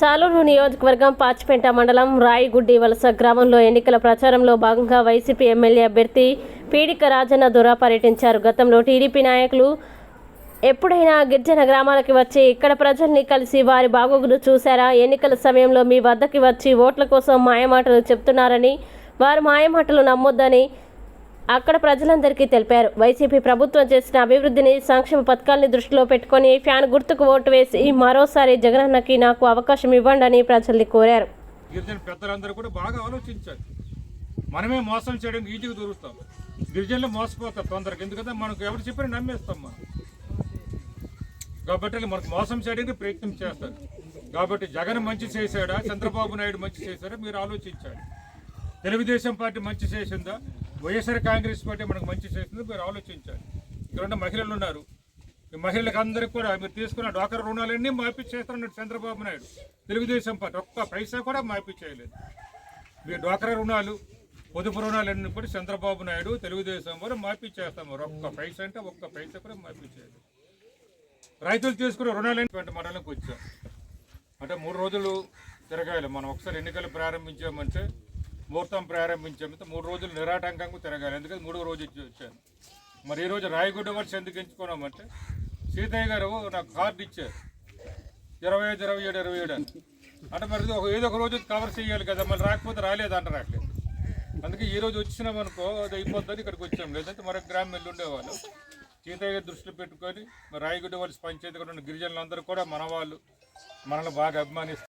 సాలూరు నియోజకవర్గం పాచిపేట మండలం రాయిగుడ్డి వలస గ్రామంలో ఎన్నికల ప్రచారంలో భాగంగా వైసీపీ ఎమ్మెల్యే అభ్యర్థి పీడిక రాజన్న దొర పర్యటించారు. గతంలో టీడీపీ నాయకులు ఎప్పుడైనా గిరిజన గ్రామాలకి వచ్చి ఇక్కడ ప్రజల్ని కలిసి వారి బాగోగులు చూశారా? ఎన్నికల సమయంలో మీ వద్దకి వచ్చి ఓట్ల కోసం మాయమాటలు చెప్తున్నారని వారు మాయమాటలు నమ్మొద్దని అక్కడ ప్రజలందరికీ తెలిపారు. వైసీపీ ప్రభుత్వం చేసిన అభివృద్ధిని సంక్షేమ పథకాల్ని దృష్టిలో పెట్టుకొని ఫ్యాన్ గుర్తుకు ఓటు వేసి మరోసారి జగనన్నకి నాకు అవకాశం ఇవ్వండి అని ప్రజల్ని కోరారు. గిరిజన పెద్దలందరూ కూడా బాగా ఆలోచించాలి. మనమే మోసం చేయడానికి ఈజీగా దొరుకుతాం. గిరిజనులు మోసపోతారు తొందరగా. ఎందుకంటే మనకు ఎవరు చెప్పినా నమ్మేస్తాం మనం. కాబట్టి మనకు మోసం చేయడానికి ప్రయత్నం చేస్తారు. కాబట్టి జగన్ మంచి చేశాడా? చంద్రబాబు నాయుడు మంచి చేశాడా మీరు ఆలోచించాలి. తెలుగుదేశం పార్టీ మంచి చేసిందా? వైఎస్ఆర్ కాంగ్రెస్ పార్టీ మనకు మంచి చేస్తుంది మీరు ఆలోచించాలి. ఇక్కడ మహిళలు ఉన్నారు. ఈ మహిళలకు అందరికీ కూడా మీరు తీసుకున్న డ్వాక్రా రుణాలన్నీ మాఫీ చంద్రబాబు నాయుడు. తెలుగుదేశం పార్టీ ఒక్క పైసా కూడా మాఫీ చేయలేదు. మీ డ్వాక్రా రుణాలు పొదుపు రుణాలన్నీ కూడా చంద్రబాబు నాయుడు తెలుగుదేశం వారు మాఫీ చేస్తాము. ఒక్క పైసా అంటే ఒక్క పైసా కూడా మాఫీ చేయలేదు. రైతులు తీసుకున్న రుణాలు మండలంకి వచ్చాం. అంటే మూడు రోజులు తిరగాలి. మనం ఒకసారి ఎన్నికలు ప్రారంభించామంటే ముహూర్తం ప్రారంభించామంటే మూడు రోజులు నిరాటంకంగా తిరగాలి. ఎందుకంటే మూడో రోజు వచ్చి వచ్చాను. మరి ఈరోజు రాయగుడ్డ వర్షం ఎందుకు ఎంచుకున్నామంటే సీతయ్య గారు నాకు కార్డు ఇచ్చారు. ఇరవై ఐదు ఇరవై ఏడు ఇరవై ఏడు అని. అంటే మరి ఒక ఏదో ఒక రోజు కవర్ చేయాలి కదా మళ్ళీ రాకపోతే రాలేదు అంట రావట్లేదు అందుకే ఈ రోజు వచ్చినాం అనుకో అది అయిపోతుంది ఇక్కడికి వచ్చాం. లేదంటే మరొక గ్రామం వెళ్ళి ఉండేవాళ్ళు. సీతయ్య గారి దృష్టిలో పెట్టుకొని మరి రాయగుడ్డ వాళ్ళ పంచాయతీ కూడా ఉన్న గిరిజనులందరూ కూడా మన వాళ్ళు మనల్ని బాగా అభిమానిస్తారు.